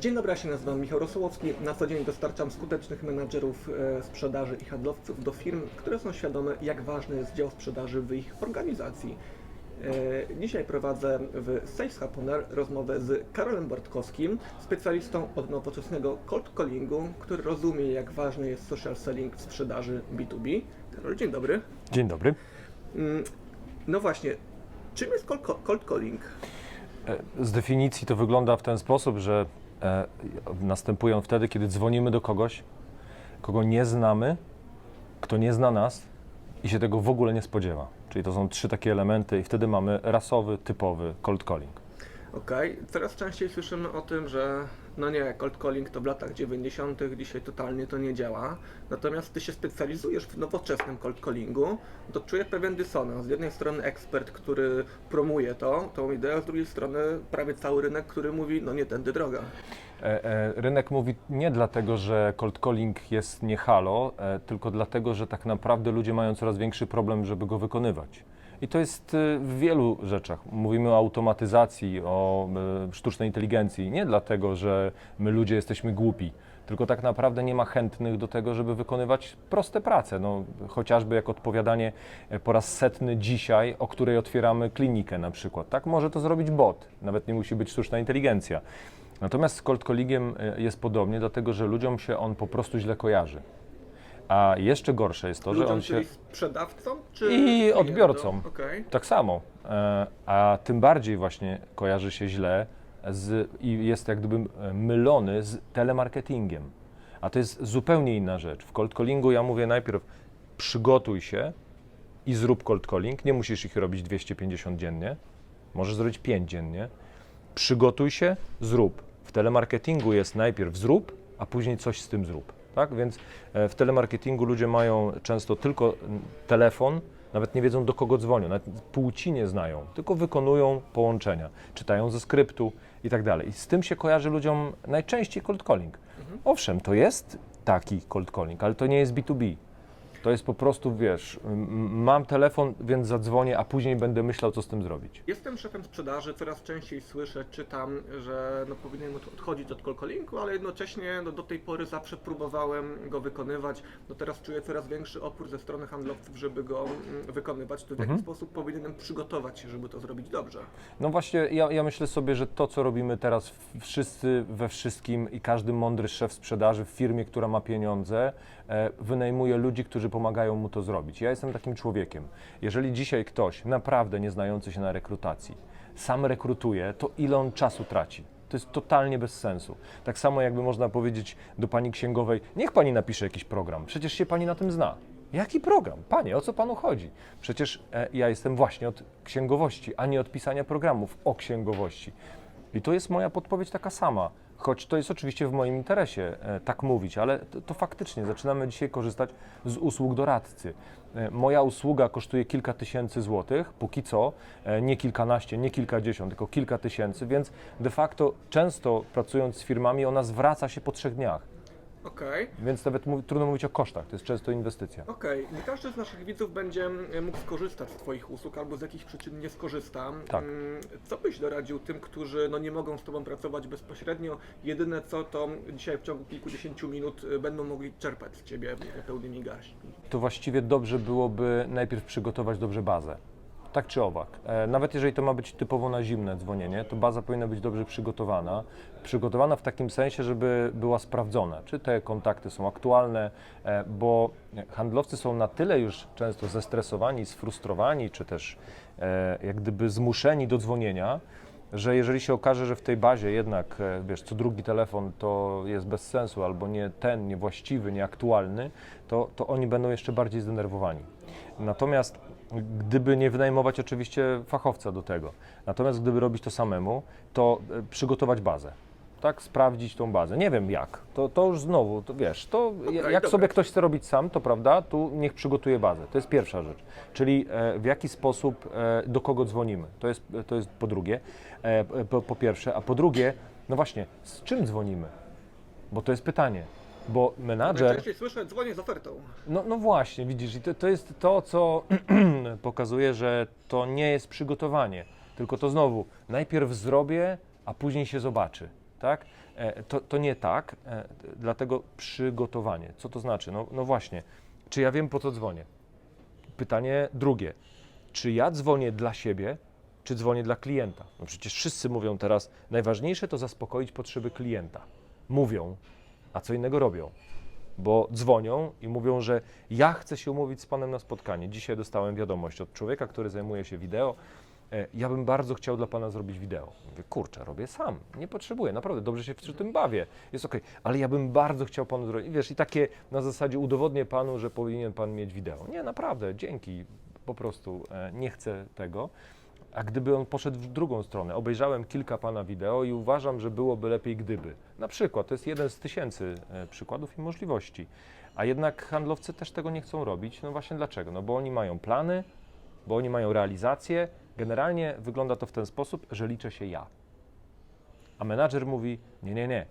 Dzień dobry, ja się nazywam Michał Rosołowski. Na co dzień dostarczam skutecznych menadżerów e, sprzedaży i handlowców do firm, które są świadome, jak ważny jest dział sprzedaży w ich organizacji. E, Dzisiaj prowadzę w Sales Air rozmowę z Karolem Bartkowskim, specjalistą od nowoczesnego cold callingu, który rozumie, jak ważny jest social selling w sprzedaży B2B. Karol, dzień dobry. Dzień dobry. Mm, No właśnie, czym jest cold, calling? E, Z definicji to wygląda w ten sposób, że następują wtedy, kiedy dzwonimy do kogoś, kogo nie znamy, kto nie zna nas i się tego w ogóle nie spodziewa. Czyli to są trzy takie elementy i wtedy mamy rasowy, typowy cold calling. Okej, coraz częściej słyszymy o tym, że no nie, cold calling to w latach 90., dzisiaj totalnie to nie działa. Natomiast ty się specjalizujesz w nowoczesnym cold callingu, to czuję pewien dysonans. Z jednej strony ekspert, który promuje to, tą ideę, z drugiej strony prawie cały rynek, który mówi, no nie tędy droga. E, e, Rynek mówi nie dlatego, że cold calling jest nie halo, e, tylko dlatego, że tak naprawdę ludzie mają coraz większy problem, żeby go wykonywać. I to jest e, w wielu rzeczach. Mówimy o automatyzacji, o e, sztucznej inteligencji. Nie dlatego, że my ludzie jesteśmy głupi, tylko tak naprawdę nie ma chętnych do tego, żeby wykonywać proste prace. No, chociażby jak odpowiadanie e, po raz setny dzisiaj, o której otwieramy klinikę na przykład. Tak może to zrobić bot, nawet nie musi być sztuczna inteligencja. Natomiast z cold e, jest podobnie, dlatego że ludziom się on po prostu źle kojarzy. A jeszcze gorsze jest to, że Ludziom, on się czyli sprzedawcą, czy I klientom? odbiorcą. Okej. tak samo, e, a tym bardziej właśnie kojarzy się źle z, i jest jak gdyby e, mylony z telemarketingiem. A to jest zupełnie inna rzecz. W cold callingu ja mówię najpierw przygotuj się i zrób cold calling. Nie musisz ich robić 250 dziennie, możesz zrobić 5 dziennie. Przygotuj się, zrób. W telemarketingu jest najpierw zrób, a później coś z tym zrób. Tak? Więc e, w telemarketingu ludzie mają często tylko telefon, nawet nie wiedzą do kogo dzwonią, nawet płci nie znają, tylko wykonują połączenia, czytają ze skryptu i tak dalej. I z tym się kojarzy ludziom najczęściej cold calling. Owszem, to jest taki cold calling, ale to nie jest B2B. To jest po prostu, wiesz, mam telefon, więc zadzwonię, a później będę myślał, co z tym zrobić. Jestem szefem sprzedaży, coraz częściej słyszę, czytam, że no, powinienem od- odchodzić od cold callingu, ale jednocześnie no, do tej pory zawsze próbowałem go wykonywać. No teraz czuję coraz większy opór ze strony handlowców, żeby go wykonywać. To w jaki sposób powinienem przygotować się, żeby to zrobić dobrze? No właśnie, ja, ja myślę sobie, że to, co robimy teraz wszyscy we wszystkim i każdy mądry szef sprzedaży w firmie, która ma pieniądze, e, wynajmuje ludzi, którzy pomagają mu to zrobić. Ja jestem takim człowiekiem. Jeżeli dzisiaj ktoś, naprawdę nie znający się na rekrutacji, sam rekrutuje, to ile on czasu traci? To jest totalnie bez sensu. Tak samo jakby można powiedzieć do pani księgowej, niech pani napisze jakiś program, przecież się pani na tym zna. Jaki program? Panie, o co panu chodzi? Przecież e, ja jestem właśnie od księgowości, a nie od pisania programów o księgowości. I to jest moja podpowiedź taka sama. Choć to jest oczywiście w moim interesie e, tak mówić, ale to, to faktycznie zaczynamy dzisiaj korzystać z usług doradcy. E, moja usługa kosztuje kilka tysięcy złotych, póki co, e, nie kilkanaście, nie kilkadziesiąt, tylko kilka tysięcy, więc de facto często pracując z firmami ona zwraca się po trzech dniach. Okej. Więc nawet mów, trudno mówić o kosztach, to jest często inwestycja. Okej, nie każdy z naszych widzów będzie mm, mógł skorzystać z Twoich usług albo z jakichś przyczyn nie skorzysta. Tak. Mm, Co byś doradził tym, którzy no, nie mogą z Tobą pracować bezpośrednio? Jedyne co, to dzisiaj w ciągu kilkudziesięciu minut y, będą mogli czerpać z Ciebie pełnymi garśmi. to właściwie dobrze byłoby najpierw przygotować dobrze bazę. Tak czy owak. E, nawet jeżeli to ma być typowo na zimne dzwonienie, to baza powinna być dobrze przygotowana. Przygotowana w takim sensie, żeby była sprawdzona, czy te kontakty są aktualne, e, bo handlowcy są na tyle już często zestresowani, sfrustrowani, czy też e, jak gdyby zmuszeni do dzwonienia, że jeżeli się okaże, że w tej bazie jednak, wiesz, co drugi telefon to jest bez sensu, albo nie ten, niewłaściwy, nieaktualny, to, to oni będą jeszcze bardziej zdenerwowani. Natomiast gdyby nie wynajmować oczywiście fachowca do tego, natomiast gdyby robić to samemu, to e, przygotować bazę. Tak, sprawdzić tą bazę. Nie wiem jak. To, to już znowu, to wiesz, to jak dobra. sobie ktoś chce robić sam, to prawda, tu niech przygotuje bazę. To jest pierwsza rzecz. Czyli e, w jaki sposób, e, do kogo dzwonimy. To jest, to jest po drugie, po, po pierwsze. A po drugie, no właśnie, z czym dzwonimy? Bo to jest pytanie. Bo menadżer. Najczęściej słyszę, dzwonię z ofertą. No, no właśnie, widzisz, i to, to jest to, co pokazuje, że to nie jest przygotowanie, tylko to znowu, najpierw zrobię, a później się zobaczy. tak? E, to, to nie tak, e, dlatego przygotowanie. Co to znaczy? No, no właśnie, czy ja wiem po co dzwonię? Pytanie drugie, czy ja dzwonię dla siebie, czy dzwonię dla klienta? No przecież wszyscy mówią teraz, najważniejsze to zaspokoić potrzeby klienta. Mówią, a co innego robią. Bo dzwonią i mówią, że ja chcę się umówić z panem na spotkanie. Dzisiaj dostałem wiadomość od człowieka, który zajmuje się wideo. E, Ja bym bardzo chciał dla pana zrobić wideo. Mówię, kurczę, robię sam, nie potrzebuję, naprawdę dobrze się przy tym bawię, jest okej, ale ja bym bardzo chciał panu zrobić. Wiesz, i takie na zasadzie udowodnię panu, że powinien pan mieć wideo. Nie, naprawdę, dzięki, po prostu e, nie chcę tego. A gdyby on poszedł w drugą stronę, obejrzałem kilka pana wideo i uważam, że byłoby lepiej gdyby. Na przykład, to jest jeden z tysięcy e, przykładów i możliwości. A jednak handlowcy też tego nie chcą robić. No właśnie dlaczego? No bo oni mają plany, bo oni mają realizację. Generalnie wygląda to w ten sposób, że liczę się ja. A menadżer mówi: Nie, nie, nie,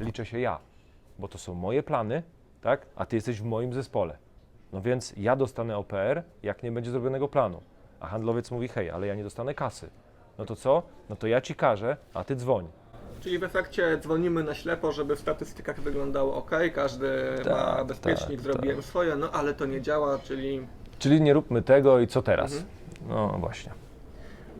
liczę się ja, bo to są moje plany, tak? A ty jesteś w moim zespole. No więc ja dostanę OPR, jak nie będzie zrobionego planu. A handlowiec mówi: Hej, ale ja nie dostanę kasy. No to co? No to ja ci każę, a ty dzwoń. Czyli w efekcie dzwonimy na ślepo, żeby w statystykach wyglądało ok, każdy ma Tak, bezpiecznik, tak, zrobiłem swoje, no ale to nie działa, czyli Czyli nie róbmy tego i co teraz? No właśnie.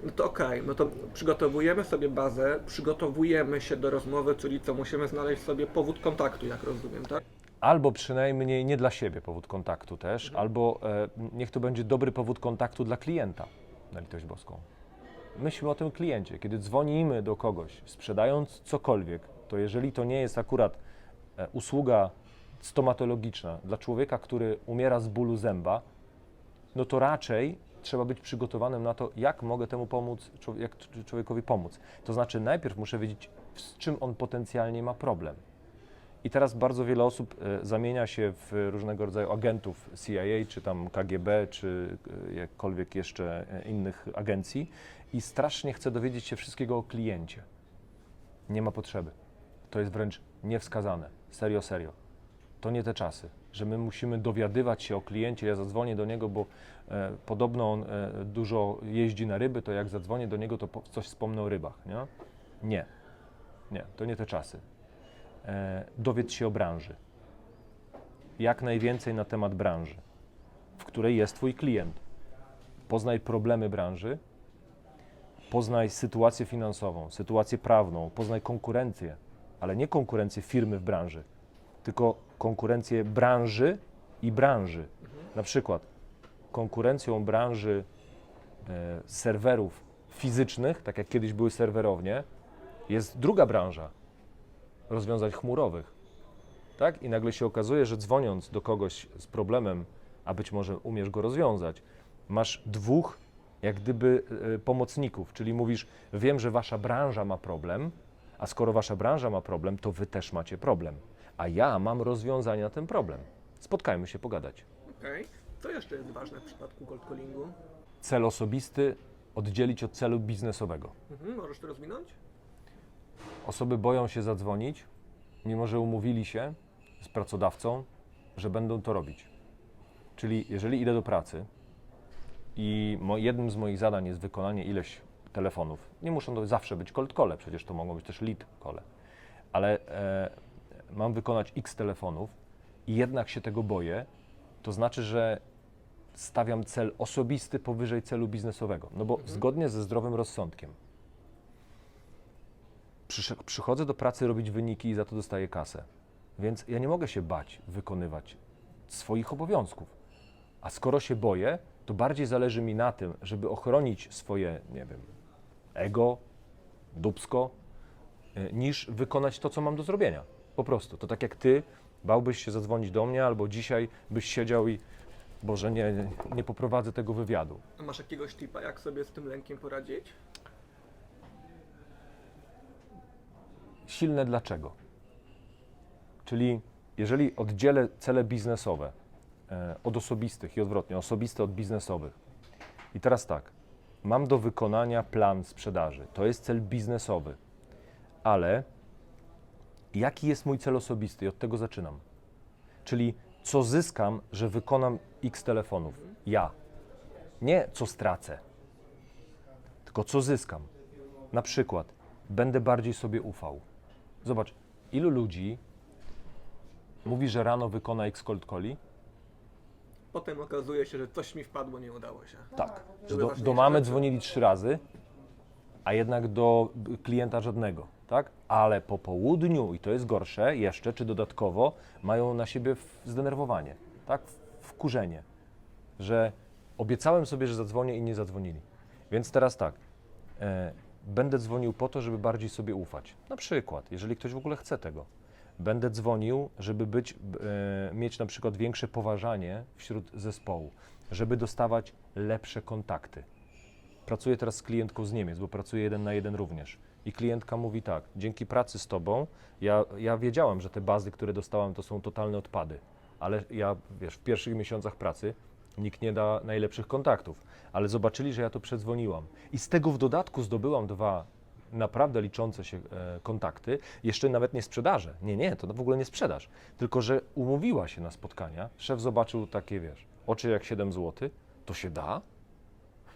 no to okej, no to przygotowujemy sobie bazę, przygotowujemy się do rozmowy, czyli co, musimy znaleźć sobie powód kontaktu, jak rozumiem, tak? Albo przynajmniej nie dla siebie powód kontaktu też, albo e, niech to będzie dobry powód kontaktu dla klienta, na litość boską. Myślmy o tym kliencie. Kiedy dzwonimy do kogoś, sprzedając cokolwiek, to jeżeli to nie jest akurat e, usługa stomatologiczna dla człowieka, który umiera z bólu zęba, no to raczej trzeba być przygotowanym na to, jak mogę temu pomóc, jak cz- człowiekowi pomóc. To znaczy, najpierw muszę wiedzieć, z czym on potencjalnie ma problem. I teraz bardzo wiele osób e, zamienia się w różnego rodzaju agentów CIA, czy tam KGB, czy e, jakkolwiek jeszcze e, innych agencji i strasznie chce dowiedzieć się wszystkiego o kliencie. Nie ma potrzeby. To jest wręcz niewskazane. Serio, serio. To nie te czasy, że my musimy dowiadywać się o kliencie. Ja zadzwonię do niego, bo e, podobno on e, dużo jeździ na ryby, to jak zadzwonię do niego, to po, coś wspomnę o rybach. Nie? nie, nie, to nie te czasy dowiedz się o branży. Jak najwięcej na temat branży, w której jest Twój klient. Poznaj problemy branży, poznaj sytuację finansową, sytuację prawną, poznaj konkurencję, ale nie konkurencję firmy w branży, tylko konkurencję branży i branży. Na przykład konkurencją branży e, serwerów fizycznych, tak jak kiedyś były serwerownie, jest druga branża, rozwiązań chmurowych. Tak? I nagle się okazuje, że dzwoniąc do kogoś z problemem, a być może umiesz go rozwiązać, masz dwóch jak gdyby e, pomocników, czyli mówisz, wiem, że wasza branża ma problem, a skoro wasza branża ma problem, to wy też macie problem, a ja mam rozwiązanie na ten problem. Spotkajmy się pogadać. Okej. Co jeszcze jest ważne w przypadku cold callingu? Cel osobisty oddzielić od celu biznesowego. Mhm, możesz to rozwinąć? Osoby boją się zadzwonić, mimo że umówili się z pracodawcą, że będą to robić. Czyli jeżeli idę do pracy i jednym z moich zadań jest wykonanie ileś telefonów, nie muszą to zawsze być cold call, przecież to mogą być też lead call, ale e, mam wykonać x telefonów i jednak się tego boję, to znaczy, że stawiam cel osobisty powyżej celu biznesowego. No bo zgodnie ze zdrowym rozsądkiem, przychodzę do pracy robić wyniki i za to dostaję kasę. Więc ja nie mogę się bać wykonywać swoich obowiązków. A skoro się boję, to bardziej zależy mi na tym, żeby ochronić swoje, nie wiem, ego, dubsko, y, niż wykonać to, co mam do zrobienia. Po prostu. To tak jak ty bałbyś się zadzwonić do mnie, albo dzisiaj byś siedział i Boże, nie, nie poprowadzę tego wywiadu. A masz jakiegoś tipa, jak sobie z tym lękiem poradzić? Silne dlaczego. Czyli jeżeli oddzielę cele biznesowe e, od osobistych i odwrotnie, osobiste od biznesowych. I teraz tak, mam do wykonania plan sprzedaży. To jest cel biznesowy, ale jaki jest mój cel osobisty? I od tego zaczynam. Czyli co zyskam, że wykonam x telefonów? Ja. Nie co stracę, tylko co zyskam. Na przykład będę bardziej sobie ufał Zobacz, ilu ludzi mówi, że rano wykona X cold calli, Potem okazuje się, że coś mi wpadło, nie udało się. Tak. Że Były do, ważniejsze do mamy rzeczy. dzwonili trzy razy, a jednak do klienta żadnego, tak? Ale po południu, i to jest gorsze jeszcze, czy dodatkowo, mają na siebie zdenerwowanie, tak? Wkurzenie, że obiecałem sobie, że zadzwonię i nie zadzwonili. Więc teraz tak, e, będę dzwonił po to, żeby bardziej sobie ufać. Na przykład, jeżeli ktoś w ogóle chce tego. Będę dzwonił, żeby być, e, mieć na przykład większe poważanie wśród zespołu, żeby dostawać lepsze kontakty. Pracuję teraz z klientką z Niemiec, bo pracuję jeden na jeden również. I klientka mówi tak, dzięki pracy z tobą, ja, ja że te bazy, które dostałam, to są totalne odpady. Ale ja, wiesz, w pierwszych miesiącach pracy nikt nie da najlepszych kontaktów. Ale zobaczyli, że ja to przedzwoniłam. I z tego w dodatku zdobyłam dwa naprawdę liczące się e, kontakty, jeszcze nawet nie sprzedaże. Nie, nie, to w ogóle nie sprzedaż. Tylko, że umówiła się na spotkania, szef zobaczył takie, wiesz, oczy jak 7 zł, to się da,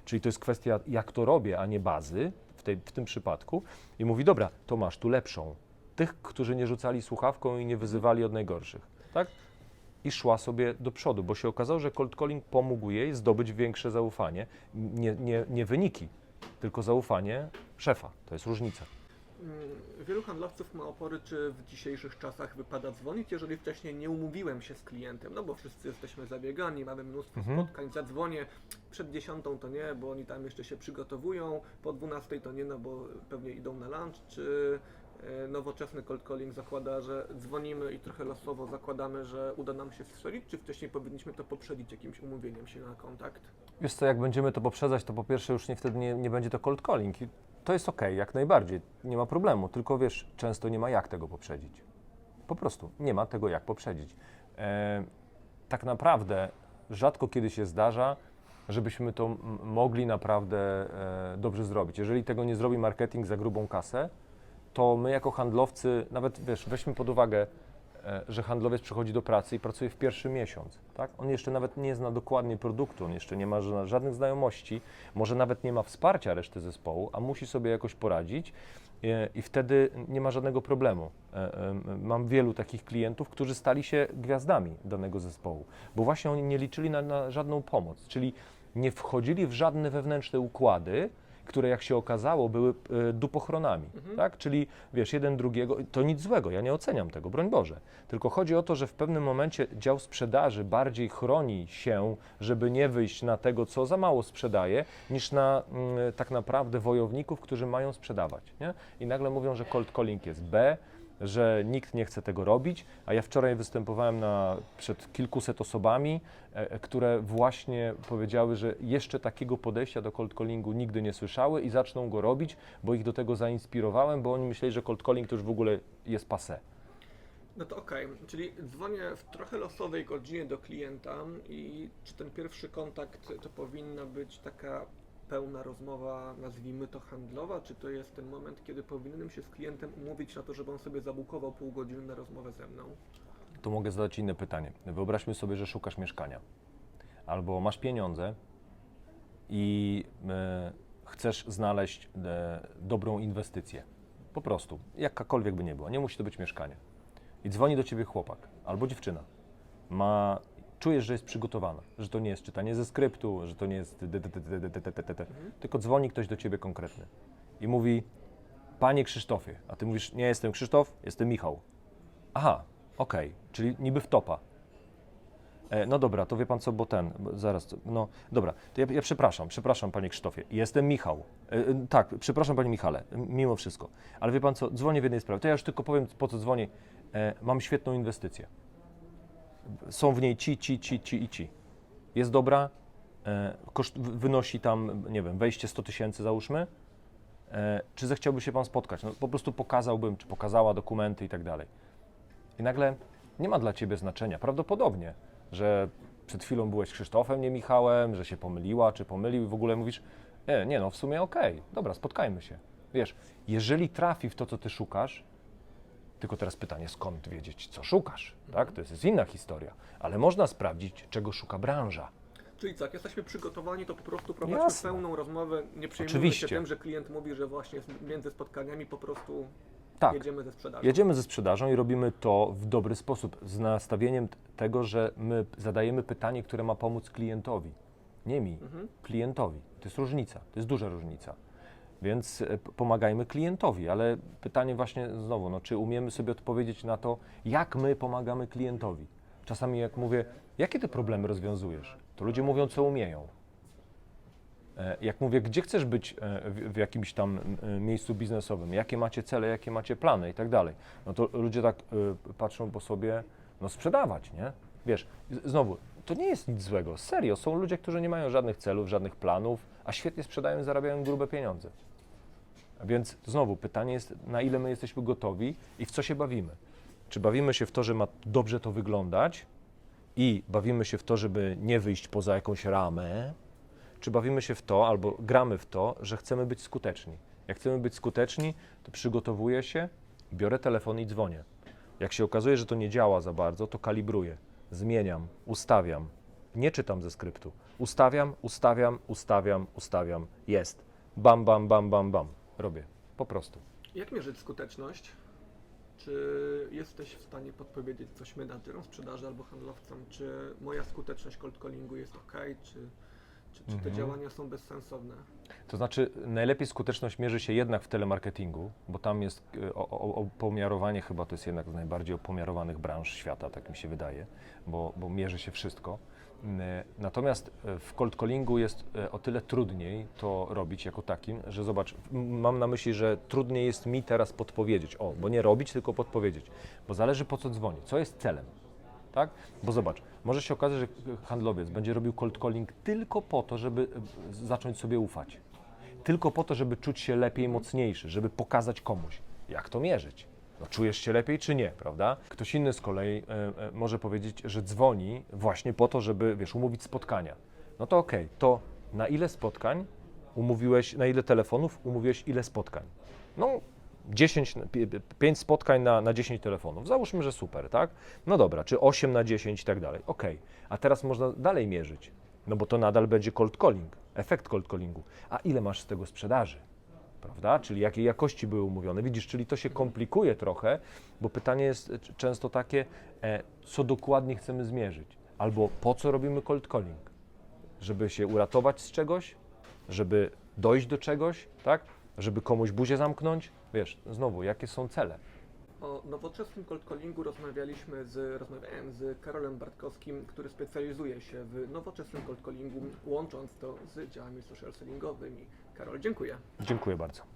Czyli to jest kwestia, jak to robię, a nie bazy w, tej, w tym przypadku. I mówi, dobra, to masz tu lepszą. Tych, którzy nie rzucali słuchawką i nie wyzywali od najgorszych. Tak? I szła sobie do przodu, bo się okazało, że cold calling pomógł jej zdobyć większe zaufanie. Nie, nie, nie wyniki, tylko zaufanie szefa. To jest różnica. Mm, Wielu handlowców ma opory, czy w dzisiejszych czasach wypada dzwonić, jeżeli wcześniej nie umówiłem się z klientem, no bo wszyscy jesteśmy zabiegani, mamy mnóstwo Mhm. spotkań, zadzwonię przed dziesiątą to nie, bo oni tam jeszcze się przygotowują, po dwunastej to nie, no bo pewnie idą na lunch, czy nowoczesny cold calling zakłada, że dzwonimy i trochę losowo zakładamy, że uda nam się strzelić, czy wcześniej powinniśmy to poprzedzić jakimś umówieniem się na kontakt? Wiesz co, jak będziemy to poprzedzać, to po pierwsze już nie wtedy nie, nie będzie to cold calling. I to jest ok, jak najbardziej, nie ma problemu. Tylko wiesz, często nie ma jak tego poprzedzić. Po prostu nie ma tego jak poprzedzić. E, tak naprawdę rzadko kiedy się zdarza, żebyśmy to mogli naprawdę e, dobrze zrobić. Jeżeli tego nie zrobi marketing za grubą kasę, to my jako handlowcy, nawet wiesz, weźmy pod uwagę, e, że handlowiec przychodzi do pracy i pracuje w pierwszy miesiąc, tak? On jeszcze nawet nie zna dokładnie produktu, on jeszcze nie ma ża- żadnych znajomości, może nawet nie ma wsparcia reszty zespołu, a musi sobie jakoś poradzić e, i wtedy nie ma żadnego problemu. E, Mam wielu takich klientów, którzy stali się gwiazdami danego zespołu, bo właśnie oni nie liczyli na, na żadną pomoc, czyli nie wchodzili w żadne wewnętrzne układy, które jak się okazało były e, dupochronami, tak? Czyli wiesz, jeden drugiego, to nic złego, ja nie oceniam tego, broń Boże. Tylko chodzi o to, że w pewnym momencie dział sprzedaży bardziej chroni się, żeby nie wyjść na tego, co za mało sprzedaje, niż na mm, tak naprawdę wojowników, którzy mają sprzedawać, nie? I nagle mówią, że cold calling jest B, że nikt nie chce tego robić, a ja wczoraj występowałem na, przed kilkuset osobami, e, e, które właśnie powiedziały, że jeszcze takiego podejścia do cold callingu nigdy nie słyszały i zaczną go robić, bo ich do tego zainspirowałem, bo oni myśleli, że cold calling to już w ogóle jest passé. No to okej, czyli dzwonię w trochę losowej godzinie do klienta i czy ten pierwszy kontakt to powinna być taka pełna rozmowa, nazwijmy to handlowa, czy to jest ten moment, kiedy powinienem się z klientem umówić na to, żeby on sobie zabukował pół godziny na rozmowę ze mną? To mogę zadać inne pytanie. Wyobraźmy sobie, że szukasz mieszkania albo masz pieniądze i e, chcesz znaleźć e, dobrą inwestycję. Po prostu, jakakolwiek by nie była, nie musi to być mieszkanie. I dzwoni do ciebie chłopak albo dziewczyna. Ma, czujesz, że jest przygotowana, że to nie jest czytanie ze skryptu, że to nie jest tylko dzwoni ktoś do ciebie konkretny i mówi Panie Krzysztofie, a ty mówisz, nie jestem Krzysztof, jestem Michał. Aha, okej, okay. czyli niby wtopa. E, no dobra, to wie pan co, bo ten, bo zaraz, no dobra, to ja, ja, przepraszam, przepraszam panie Krzysztofie, jestem Michał. E, e tak, przepraszam panie Michale, mimo wszystko. Ale wie pan co, dzwonię w jednej sprawie, to ja już tylko powiem po co dzwonię. E, mam świetną inwestycję. Są w niej ci, ci, ci, ci i ci. Jest dobra, e, koszt, wynosi tam, nie wiem, wejście 100 tysięcy załóżmy. E, czy zechciałby się pan spotkać? No, po prostu pokazałbym, czy pokazała dokumenty i tak dalej. I nagle nie ma dla ciebie znaczenia, prawdopodobnie, że przed chwilą byłeś Krzysztofem, nie Michałem, że się pomyliła, czy pomylił i w ogóle mówisz, nie, nie no, w sumie okej, dobra, spotkajmy się. Wiesz, jeżeli trafi w to, co ty szukasz, tylko teraz pytanie, skąd wiedzieć, co szukasz, tak? To jest inna historia, ale można sprawdzić, czego szuka branża. Czyli jak jesteśmy przygotowani, to po prostu prowadźmy Jasne. pełną rozmowę, nie przejmujmy Oczywiście. się tym, że klient mówi, że właśnie między spotkaniami po prostu Tak. jedziemy ze sprzedażą. Jedziemy ze sprzedażą i robimy to w dobry sposób, z nastawieniem tego, że my zadajemy pytanie, które ma pomóc klientowi. Nie mi, Mhm. klientowi. To jest różnica, to jest duża różnica. Więc e, pomagajmy klientowi, ale pytanie właśnie znowu, no, czy umiemy sobie odpowiedzieć na to, jak my pomagamy klientowi. Czasami jak mówię, jakie ty problemy rozwiązujesz, to ludzie mówią, co umieją. E, Jak mówię, gdzie chcesz być e, w, jakimś tam miejscu biznesowym, jakie macie cele, jakie macie plany i tak dalej, no to ludzie tak patrzą po sobie, no sprzedawać, nie? Wiesz, znowu, to nie jest nic złego, serio, są ludzie, którzy nie mają żadnych celów, żadnych planów, a świetnie sprzedają i zarabiają grube pieniądze. Więc znowu pytanie jest, na ile my jesteśmy gotowi i w co się bawimy. Czy bawimy się w to, że ma dobrze to wyglądać i bawimy się w to, żeby nie wyjść poza jakąś ramę, czy bawimy się w to, albo gramy w to, że chcemy być skuteczni. Jak chcemy być skuteczni, to przygotowuję się, biorę telefon i dzwonię. Jak się okazuje, że to nie działa za bardzo, to kalibruję, zmieniam, ustawiam. Nie czytam ze skryptu. Ustawiam, ustawiam, ustawiam, ustawiam. Jest. Bam, bam, bam, bam, bam. Robię. Po prostu. Jak mierzyć skuteczność? Czy jesteś w stanie podpowiedzieć coś menadżerom sprzedaży albo handlowcom, czy moja skuteczność cold callingu jest ok, czy, czy, czy te Mhm. działania są bezsensowne? To znaczy, najlepiej skuteczność mierzy się jednak w telemarketingu, bo tam jest e, opomiarowanie, chyba to jest jednak z najbardziej opomiarowanych branż świata, tak mi się wydaje, bo, bo mierzy się wszystko. Mm, Natomiast e, w cold callingu jest e, o tyle trudniej to robić jako takim, że zobacz, mam na myśli, że trudniej jest mi teraz podpowiedzieć, o, bo nie robić, tylko podpowiedzieć, bo zależy po co dzwoni, co jest celem tak? Bo zobacz, może się okazać, że handlowiec będzie robił cold calling tylko po to, żeby e, zacząć sobie ufać. Tylko po to, żeby czuć się lepiej, mocniejszy, żeby pokazać komuś, jak to mierzyć. No, czujesz się lepiej czy nie, prawda? Ktoś inny z kolei e, e, może powiedzieć, że dzwoni właśnie po to, żeby, wiesz, umówić spotkania. No to okej, to na ile spotkań umówiłeś, na ile telefonów umówiłeś ile spotkań? No, 10, 5 spotkań na, na 10 telefonów. Załóżmy, że super, tak? No dobra, czy 8 na 10 i tak dalej. Okej, a teraz można dalej mierzyć, no bo to nadal będzie cold calling, efekt cold callingu. A ile masz z tego sprzedaży? Prawda? Czyli jakiej jakości były umówione. Widzisz, czyli to się komplikuje trochę, bo pytanie jest e, często takie, e, co dokładnie chcemy zmierzyć, albo po co robimy cold calling? Żeby się uratować z czegoś, żeby dojść do czegoś, tak? Żeby komuś buzię zamknąć. Wiesz, znowu, jakie są cele? O nowoczesnym cold callingu rozmawialiśmy z, rozmawiałem z Karolem Bartkowskim, który specjalizuje się w nowoczesnym cold callingu, łącząc to z działami social sellingowymi. Karol, dziękuję. Dziękuję bardzo.